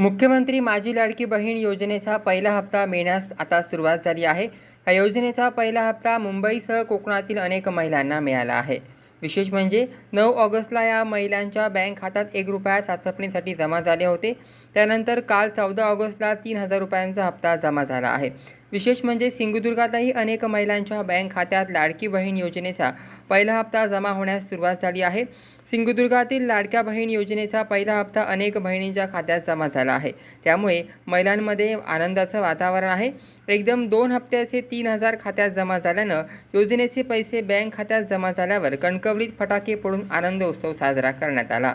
मुख्यमंत्री माझी लाडकी बहीण योजनेचा पहिला हप्ता मिळण्यास आता सुरुवात झाली आहे. या योजनेचा पहिला हप्ता मुंबईसह कोकणातील अनेक महिलांना मिळाला आहे. विशेष म्हणजे नऊ ऑगस्टला या महिलांच्या बँक खात्यात एक रुपया साचपणीसाठी जमा झाले होते. त्यानंतर काल चौदा ऑगस्टला तीन हजार रुपयांचा हप्ता जमा झाला आहे. विशेष म्हणजे सिंधुदुर्गातही अनेक महिलांच्या बँक खात्यात लाडकी बहीण योजनेचा पहिला हप्ता जमा होण्यास सुरुवात झाली आहे. सिंधुदुर्गातील लाडक्या बहीण योजनेचा पहिला हप्ता अनेक बहिणींच्या खात्यात जमा झाला आहे. त्यामुळे महिलांमध्ये आनंदाचं वातावरण आहे. एकदम दोन हप्त्याचे तीन हजार खात्यात जमा झाल्यानं योजनेचे पैसे बँक खात्यात जमा झाल्यावर कणकवलीत फटाके फोडून आनंद उत्सव साजरा करण्यात आला.